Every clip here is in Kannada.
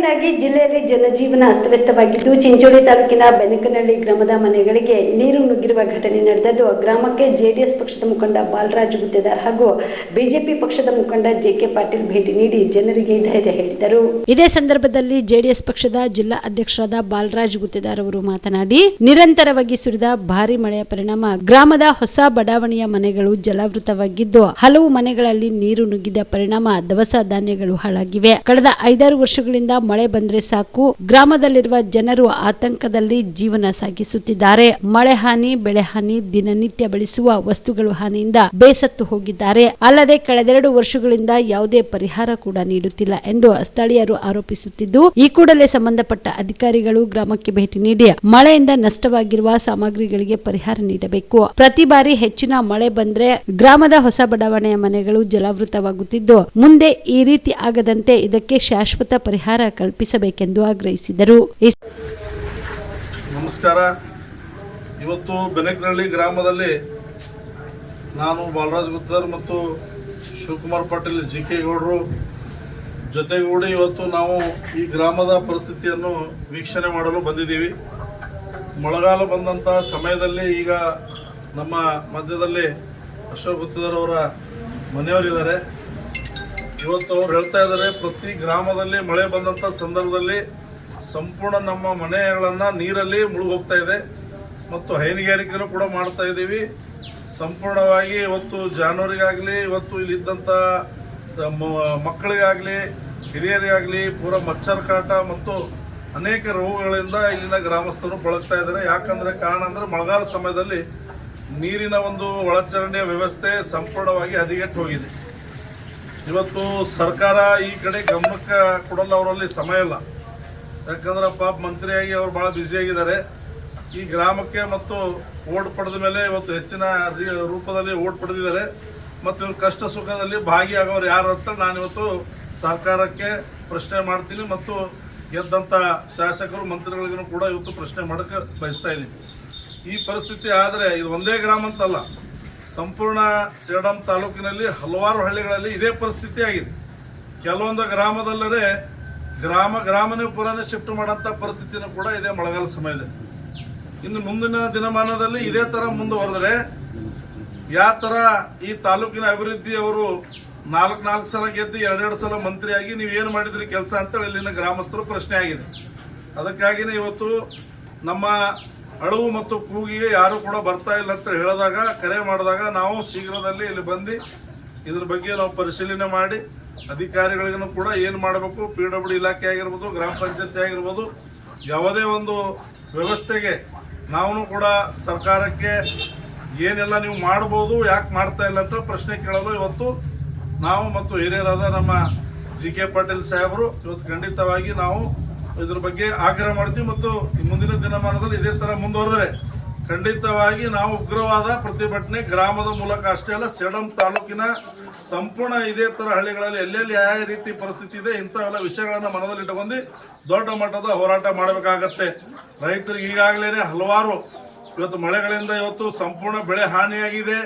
ಮಳೆಯಿಂದಾಗಿ ಜಿಲ್ಲೆಯಲ್ಲಿ ಜನಜೀವನ ಅಸ್ತವ್ಯಸ್ತವಾಗಿದ್ದು, ಚಿಂಚೋಳಿ ತಾಲೂಕಿನ ಬೆನಕನಹಳ್ಳಿ ಗ್ರಾಮದ ಮನೆಗಳಿಗೆ ನೀರು ನುಗ್ಗಿರುವ ಘಟನೆ ನಡೆದದ್ದು, ಗ್ರಾಮಕ್ಕೆ ಜೆಡಿಎಸ್ ಪಕ್ಷದ ಮುಖಂಡ ಬಾಲರಾಜ್ ಗುತ್ತೇದಾರ್ ಹಾಗೂ ಬಿಜೆಪಿ ಪಕ್ಷದ ಮುಖಂಡ ಜೆಕೆ ಪಾಟೀಲ್ ಭೇಟಿ ನೀಡಿ ಜನರಿಗೆ ಧೈರ್ಯ ಹೇಳಿದರು. ಇದೇ ಸಂದರ್ಭದಲ್ಲಿ ಜೆಡಿಎಸ್ ಪಕ್ಷದ ಜಿಲ್ಲಾ ಅಧ್ಯಕ್ಷರಾದ ಬಾಲರಾಜ್ ಗುತ್ತೇದಾರ್ ಅವರು ಮಾತನಾಡಿ, ನಿರಂತರವಾಗಿ ಸುರಿದ ಭಾರಿ ಮಳೆಯ ಪರಿಣಾಮ ಗ್ರಾಮದ ಹೊಸ ಬಡಾವಣೆಯ ಮನೆಗಳು ಜಲಾವೃತವಾಗಿದ್ದು, ಹಲವು ಮನೆಗಳಲ್ಲಿ ನೀರು ನುಗ್ಗಿದ ಪರಿಣಾಮ ದವಸ ಧಾನ್ಯಗಳು ಹಾಳಾಗಿವೆ. ಕಳೆದ ಐದಾರು ವರ್ಷಗಳಿಂದ ಮಳೆ ಬಂದ್ರೆ ಸಾಕು. ಗ್ರಾಮದಲ್ಲಿರುವ ಜನರು ಆತಂಕದಲ್ಲಿ ಜೀವನ ಸಾಗಿಸುತ್ತಿದ್ದಾರೆ. ಮಳೆ ಹಾನಿ, ಬೆಳೆ ಹಾನಿ, ದಿನನಿತ್ಯ ಬಳಸುವ ವಸ್ತುಗಳು ಹಾನಿಯಿಂದ ಬೇಸತ್ತು ಹೋಗಿದ್ದಾರೆ. ಅಲ್ಲದೆ ಕಳೆದೆರಡು ವರ್ಷಗಳಿಂದ ಯಾವುದೇ ಪರಿಹಾರ ಕೂಡ ನೀಡುತ್ತಿಲ್ಲ ಎಂದು ಸ್ಥಳೀಯರು ಆರೋಪಿಸುತ್ತಿದ್ದು, ಈ ಕೂಡಲೇ ಸಂಬಂಧಪಟ್ಟ ಅಧಿಕಾರಿಗಳು ಗ್ರಾಮಕ್ಕೆ ಭೇಟಿ ನೀಡಿ ಮಳೆಯಿಂದ ನಷ್ಟವಾಗಿರುವ ಸಾಮಗ್ರಿಗಳಿಗೆ ಪರಿಹಾರ ನೀಡಬೇಕು. ಪ್ರತಿ ಬಾರಿ ಹೆಚ್ಚಿನ ಮಳೆ ಬಂದ್ರೆ ಗ್ರಾಮದ ಹೊಸ ಬಡಾವಣೆಯ ಮನೆಗಳು ಜಲಾವೃತವಾಗುತ್ತಿದ್ದು, ಮುಂದೆ ಈ ರೀತಿ ಆಗದಂತೆ ಇದಕ್ಕೆ ಶಾಶ್ವತ ಪರಿಹಾರ ಕಲ್ಪಿಸಬೇಕೆಂದು ಆಗ್ರಹಿಸಿದರು. ನಮಸ್ಕಾರ. ಇವತ್ತು ಬೆನಕನಹಳ್ಳಿ ಗ್ರಾಮದಲ್ಲಿ ನಾನು ಬಾಲರಾಜ್ ಗುತ್ತರ್ ಮತ್ತು ಶಿವಕುಮಾರ್ ಪಾಟೀಲ್ ಜಿ ಕೆ ಗೌಡರು ಜೊತೆಗೂಡಿ ಇವತ್ತು ನಾವು ಈ ಗ್ರಾಮದ ಪರಿಸ್ಥಿತಿಯನ್ನು ವೀಕ್ಷಣೆ ಮಾಡಲು ಬಂದಿದ್ದೀವಿ. ಮಳೆಗಾಲ ಬಂದಂಥ ಸಮಯದಲ್ಲಿ ಈಗ ನಮ್ಮ ಮಧ್ಯದಲ್ಲಿ ಅಶೋಕ್ ಗುತ್ತದರ್ ಮನೆಯವರಿದ್ದಾರೆ. ಇವತ್ತು ಅವ್ರು ಹೇಳ್ತಾ ಇದ್ದಾರೆ, ಪ್ರತಿ ಗ್ರಾಮದಲ್ಲಿ ಮಳೆ ಬಂದಂಥ ಸಂದರ್ಭದಲ್ಲಿ ಸಂಪೂರ್ಣ ನಮ್ಮ ಮನೆಗಳನ್ನು ನೀರಲ್ಲಿ ಮುಳುಗೋಗ್ತಾ ಇದೆ ಮತ್ತು ಹೈನುಗಾರಿಕೆನೂ ಕೂಡ ಮಾಡ್ತಾ ಇದ್ದೀವಿ. ಸಂಪೂರ್ಣವಾಗಿ ಇವತ್ತು ಜಾನುವಾರಿಗಾಗಲಿ, ಇವತ್ತು ಇಲ್ಲಿದ್ದಂಥ ಮಕ್ಕಳಿಗಾಗಲಿ, ಹಿರಿಯರಿಗಾಗಲಿ, ಪೂರ ಮಚ್ಚರ್ ಕಾಟ ಮತ್ತು ಅನೇಕ ರೋಗಗಳಿಂದ ಇಲ್ಲಿನ ಗ್ರಾಮಸ್ಥರು ಬಳಸ್ತಾ ಇದ್ದಾರೆ. ಯಾಕಂದರೆ ಕಾರಣ ಅಂದರೆ ಮಳೆಗಾಲ ಸಮಯದಲ್ಲಿ ನೀರಿನ ಒಂದು ಒಳಚರಂಡಿಯ ವ್ಯವಸ್ಥೆ ಸಂಪೂರ್ಣವಾಗಿ ಹದಿಗೆಟ್ಟು ಹೋಗಿದೆ. ಇವತ್ತು ಸರ್ಕಾರ ಈ ಕಡೆ ಗಮನಕ್ಕೆ ಕೊಡಲ್ಲ ಅವರಲ್ಲಿ ಸಮಯ ಇಲ್ಲ. ಯಾಕಂದ್ರೆ ಪಾಪ ಮಂತ್ರಿಯಾಗಿ ಅವ್ರು ಭಾಳ ಬ್ಯುಸಿಯಾಗಿದ್ದಾರೆ ಈ ಗ್ರಾಮಕ್ಕೆ ಮತ್ತು ಓಟ್ ಪಡೆದ ಮೇಲೆ ಇವತ್ತು ಹೆಚ್ಚಿನ ರೂಪದಲ್ಲಿ ಓಟ್ ಪಡೆದಿದ್ದಾರೆ. ಮತ್ತು ಇವ್ರ ಕಷ್ಟ ಸುಖದಲ್ಲಿ ಭಾಗಿಯಾಗೋರು ಯಾರು ಅಂತ ನಾನು ಇವತ್ತು ಸರ್ಕಾರಕ್ಕೆ ಪ್ರಶ್ನೆ ಮಾಡ್ತೀನಿ ಮತ್ತು ಗೆದ್ದಂಥ ಶಾಸಕರು ಮಂತ್ರಿಗಳಿಗೂ ಕೂಡ ಇವತ್ತು ಪ್ರಶ್ನೆ ಮಾಡೋಕ್ಕೆ ಬಯಸ್ತಾ ಇದ್ದೀನಿ. ಈ ಪರಿಸ್ಥಿತಿ ಆದರೆ ಇದು ಒಂದೇ ಗ್ರಾಮ ಅಂತಲ್ಲ. ಸಂಪೂರ್ಣ ಸೇಡಂ ತಾಲೂಕಿನಲ್ಲಿ ಹಲವಾರು ಹಳ್ಳಿಗಳಲ್ಲಿ ಇದೇ ಪರಿಸ್ಥಿತಿ ಆಗಿದೆ. ಕೆಲವೊಂದು ಗ್ರಾಮದಲ್ಲರೇ ಗ್ರಾಮ ಗ್ರಾಮನೇ ಪುರಾನೇ ಶಿಫ್ಟ್ ಮಾಡೋಂಥ ಪರಿಸ್ಥಿತಿನೂ ಕೂಡ ಇದೆ ಮಳೆಗಾಲ ಸಮಯದಲ್ಲಿ. ಇನ್ನು ಮುಂದಿನ ದಿನಮಾನದಲ್ಲಿ ಇದೇ ಥರ ಮುಂದುವರೆದರೆ ಯಾವ ಥರ ಈ ತಾಲೂಕಿನ ಅಭಿವೃದ್ಧಿ ಅವರು ನಾಲ್ಕು ನಾಲ್ಕು ಸಲ ಗೆದ್ದು ಎರಡೆರಡು ಸಲ ಮಂತ್ರಿಯಾಗಿ ನೀವು ಏನು ಮಾಡಿದ್ರಿ ಕೆಲಸ ಅಂತೇಳಿ ಇಲ್ಲಿನ ಗ್ರಾಮಸ್ಥರು ಪ್ರಶ್ನೆ ಆಗಿದೆ. ಅದಕ್ಕಾಗಿನೇ ಇವತ್ತು ನಮ್ಮ ಅಳವು ಮತ್ತು ಕೂಗಿಗೆ ಯಾರು ಕೂಡ ಬರ್ತಾ ಇಲ್ಲ ಅಂತ ಹೇಳಿದಾಗ, ಕರೆ ಮಾಡಿದಾಗ ನಾವು ಶೀಘ್ರದಲ್ಲಿ ಇಲ್ಲಿ ಬಂದು ಇದ್ರ ಬಗ್ಗೆ ನಾವು ಪರಿಶೀಲನೆ ಮಾಡಿ, ಅಧಿಕಾರಿಗಳಿಗೂ ಕೂಡ ಏನು ಮಾಡಬೇಕು, ಪಿ ಡಬ್ಲ್ಯೂ ಇಲಾಖೆ ಆಗಿರ್ಬೋದು, ಗ್ರಾಮ ಪಂಚಾಯತಿ ಆಗಿರ್ಬೋದು, ಯಾವುದೇ ಒಂದು ವ್ಯವಸ್ಥೆಗೆ ನಾವು ಕೂಡ ಸರ್ಕಾರಕ್ಕೆ ಏನೆಲ್ಲ ನೀವು ಮಾಡ್ಬೋದು, ಯಾಕೆ ಮಾಡ್ತಾ ಇಲ್ಲ ಅಂತ ಪ್ರಶ್ನೆ ಕೇಳಲು ಇವತ್ತು ನಾವು ಮತ್ತು ಹಿರಿಯರಾದ ನಮ್ಮ ಜಿ ಕೆ ಪಾಟೀಲ್ ಸಾಹೇಬರು ಇವತ್ತು ಖಂಡಿತವಾಗಿ ನಾವು ಇದ್ರ ಬಗ್ಗೆ ಆಗ್ರಹ ಮಾಡ್ತೀವಿ ಮತ್ತು ಮುಂದಿನ ದಿನಮಾನದಲ್ಲಿ ಇದೇ ಥರ ಮುಂದುವರೆದರೆ ಖಂಡಿತವಾಗಿ ನಾವು ಉಗ್ರವಾದ ಪ್ರತಿಭಟನೆ ಗ್ರಾಮದ ಮೂಲಕ ಅಷ್ಟೇ ಅಲ್ಲ, ಸೇಡಂ ತಾಲೂಕಿನ ಸಂಪೂರ್ಣ ಇದೇ ಥರ ಹಳ್ಳಿಗಳಲ್ಲಿ ಎಲ್ಲೆಲ್ಲಿ ಯಾವ ರೀತಿ ಪರಿಸ್ಥಿತಿ ಇದೆ, ಇಂಥವೆಲ್ಲ ವಿಷಯಗಳನ್ನು ಮನದಲ್ಲಿಟ್ಟುಕೊಂಡು ದೊಡ್ಡ ಮಟ್ಟದ ಹೋರಾಟ ಮಾಡಬೇಕಾಗತ್ತೆ. ರೈತರಿಗೆ ಈಗಾಗಲೇ ಹಲವಾರು ಇವತ್ತು ಮಳೆಗಳಿಂದ ಇವತ್ತು ಸಂಪೂರ್ಣ ಬೆಳೆ ಹಾನಿಯಾಗಿದೆ.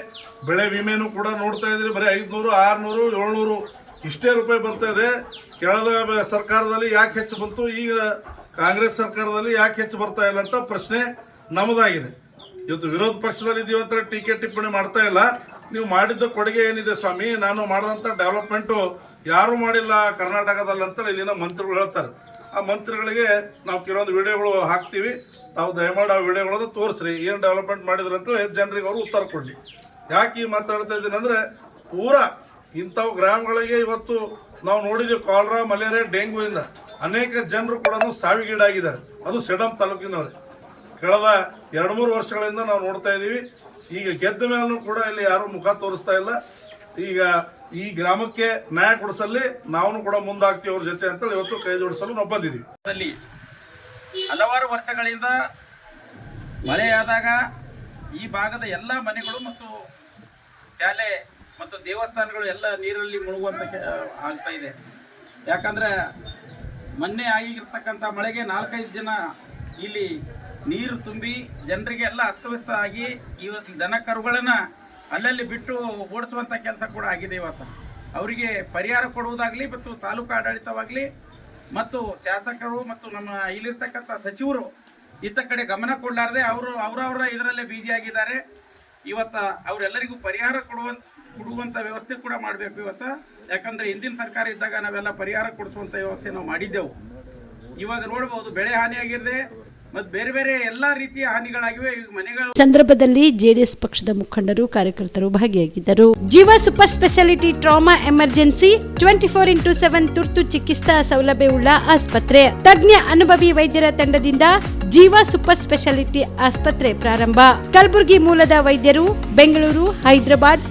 ಬೆಳೆ ವಿಮೆನೂ ಕೂಡ ನೋಡ್ತಾ ಇದ್ರಿ ಬರೀ ಐದುನೂರು, ಆರುನೂರು, ಏಳ್ನೂರು ಇಷ್ಟೇ ರೂಪಾಯಿ ಬರ್ತಾ ಇದೆ. ಕೆಳದ ಸರ್ಕಾರದಲ್ಲಿ ಯಾಕೆ ಹೆಚ್ಚು ಬಂತು? ಈಗ ಕಾಂಗ್ರೆಸ್ ಸರ್ಕಾರದಲ್ಲಿ ಯಾಕೆ ಹೆಚ್ಚು ಬರ್ತಾ ಇಲ್ಲ ಅಂತ ಪ್ರಶ್ನೆ ನಮ್ಮದಾಗಿದೆ ಇವತ್ತು ವಿರೋಧ ಪಕ್ಷದಲ್ಲಿ ಇದೀವಿ ಅಂತ ಟೀಕೆ ಟಿಪ್ಪಣಿ ಮಾಡ್ತಾ ಇಲ್ಲ. ನೀವು ಮಾಡಿದ್ದ ಕೊಡುಗೆ ಏನಿದೆ ಸ್ವಾಮಿ? ನಾನು ಮಾಡಿದಂಥ ಡೆವಲಪ್ಮೆಂಟು ಯಾರೂ ಮಾಡಿಲ್ಲ ಕರ್ನಾಟಕದಲ್ಲಿ ಅಂತ ಇಲ್ಲಿನ ಮಂತ್ರಿಗಳು ಹೇಳ್ತಾರೆ. ಆ ಮಂತ್ರಿಗಳಿಗೆ ನಾವು ಕೆಲವೊಂದು ವಿಡಿಯೋಗಳು ಹಾಕ್ತೀವಿ. ತಾವು ದಯಮಾಡಿ ಆ ವಿಡಿಯೋಗಳನ್ನು ತೋರಿಸ್ರಿ. ಏನು ಡೆವಲಪ್ಮೆಂಟ್ ಮಾಡಿದ್ರು ಅಂತೇಳಿ ಜನರಿಗೆ ಅವರು ಉತ್ತರ ಕೊಡಲಿ. ಯಾಕೆ ಈ ಮಾತಾಡ್ತಾ ಇದ್ದೀನಿ ಅಂದರೆ ಪೂರಾ ಇಂಥವು ಗ್ರಾಮಗಳಿಗೆ ಇವತ್ತು ನಾವು ನೋಡಿದ್ದೀವಿ ಕಾಲ್ರಾ, ಮಲೇರಿಯಾ ಡೆಂಗ್ಯೂಯಿಂದ ಅನೇಕ ಜನರು ಕೂಡ ಸಾವಿಗೀಡಾಗಿದ್ದಾರೆ. ಅದು ಸೆಡಂ ತಾಲೂಕಿನವ್ರೆ. ಕಳೆದ ಎರಡು ಮೂರು ವರ್ಷಗಳಿಂದ ನಾವು ನೋಡ್ತಾ ಇದ್ದೀವಿ. ಈಗ ಗೆದ್ದ ಮೇಲೂ ಕೂಡ ಇಲ್ಲಿ ಯಾರು ಮುಖ ತೋರಿಸ್ತಾ ಇಲ್ಲ. ಈಗ ಈ ಗ್ರಾಮಕ್ಕೆ ನ್ಯಾಯ ಕೊಡಿಸಲ್ಲಿ ನಾವು ಕೂಡ ಮುಂದಾಗ್ತೀವಿ ಅವ್ರ ಜೊತೆ ಅಂತೇಳಿ ಇವತ್ತು ಕೈ ಜೋಡಿಸಲು ನಾವು ಬಂದಿದ್ದೀವಿ. ಅದರಲ್ಲಿ ಹಲವಾರು ವರ್ಷಗಳಿಂದ ಮಳೆಯಾದಾಗ ಈ ಭಾಗದ ಎಲ್ಲ ಮನೆಗಳು ಮತ್ತು ಶಾಲೆ ಮತ್ತು ದೇವಸ್ಥಾನಗಳು ಎಲ್ಲ ನೀರಲ್ಲಿ ಮುಳುಗುವಂತ ಆಗ್ತಾ ಇದೆ. ಯಾಕಂದ್ರೆ ಮೊನ್ನೆ ಆಗಿರ್ತಕ್ಕಂಥ ಮಳೆಗೆ ನಾಲ್ಕೈದು ಜನ ಇಲ್ಲಿ ನೀರು ತುಂಬಿ ಜನರಿಗೆ ಎಲ್ಲ ಅಸ್ತವ್ಯಸ್ತ ಆಗಿ ಇವತ್ತು ದನ ಕರುಗಳನ್ನು ಅಲ್ಲಲ್ಲಿ ಬಿಟ್ಟು ಓಡಿಸುವಂಥ ಕೆಲಸ ಕೂಡ ಆಗಿದೆ ಇವತ್ತು. ಅವರಿಗೆ ಪರಿಹಾರ ಕೊಡುವುದಾಗಲಿ ಮತ್ತು ತಾಲೂಕು ಆಡಳಿತವಾಗಲಿ ಮತ್ತು ಶಾಸಕರು ಮತ್ತು ನಮ್ಮ ಇಲ್ಲಿರ್ತಕ್ಕಂಥ ಸಚಿವರು ಇತ್ತ ಕಡೆ ಗಮನ ಕೊಡಲಾರದೆ ಅವರು ಅವರವರ ಇದರಲ್ಲೇ ಬ್ಯುಸಿ ಇವತ್ತು ಅವರೆಲ್ಲರಿಗೂ ಪರಿಹಾರ ಕೊಡುವಂತ ಕೊಡುವಂಥ ವ್ಯವಸ್ಥೆ ಕೂಡ ಮಾಡಬೇಕು ಇವತ್ತು. ಯಾಕಂದ್ರೆ ಹಿಂದಿನ ಸರ್ಕಾರ ಇದ್ದಾಗ ನಾವೆಲ್ಲ ಪರಿಹಾರ ಕೊಡಿಸುವಂಥ ವ್ಯವಸ್ಥೆ ನಾವು ಮಾಡಿದ್ದೆವು. ಇವಾಗ ನೋಡ್ಬೋದು ಬೆಳೆ ಹಾನಿಯಾಗಿರದೆ ಮತ್ತು ಬೇರೆ ಬೇರೆ ಎಲ್ಲ ರೀತಿಯ ಹಾನಿಗಳಾಗಿವೆ. ಮನೆಗಳು ಸಂದರ್ಭದಲ್ಲಿ ಜೆಡಿಎಸ್ ಪಕ್ಷದ ಮುಖಂಡರು, ಕಾರ್ಯಕರ್ತರು ಭಾಗಿಯಾಗಿದ್ದರು. Jeeva super speciality trauma emergency twenty four into seven ತುರ್ತು ಚಿಕಿತ್ಸಾ ಸೌಲಭ್ಯವುಳ್ಳ ಆಸ್ಪತ್ರೆ. ತಜ್ಞ ಅನುಭವಿ ವೈದ್ಯರ ತಂಡದಿಂದ ಜೀವ ಸೂಪರ್ ಸ್ಪೆಷಾಲಿಟಿ ಆಸ್ಪತ್ರೆ ಪ್ರಾರಂಭ. ಕಲಬುರಗಿ ಮೂಲದ ವೈದ್ಯರು, ಬೆಂಗಳೂರು, ಹೈದರಾಬಾದ್